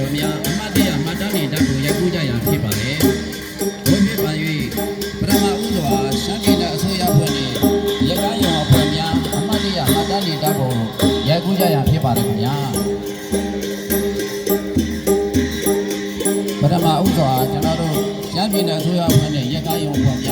တော်များအမတ်တရားမှတ်တမ်းတွေဓာတ်ကိုရိုက်ကူးကြရန်ဖြစ်ပါတယ် ပထမဥစွာကျွန်တော်တို့ရပြည်နယ်အစိုးရအဖွဲ့နဲ့ရက်ကားရုံပေါ်ပြ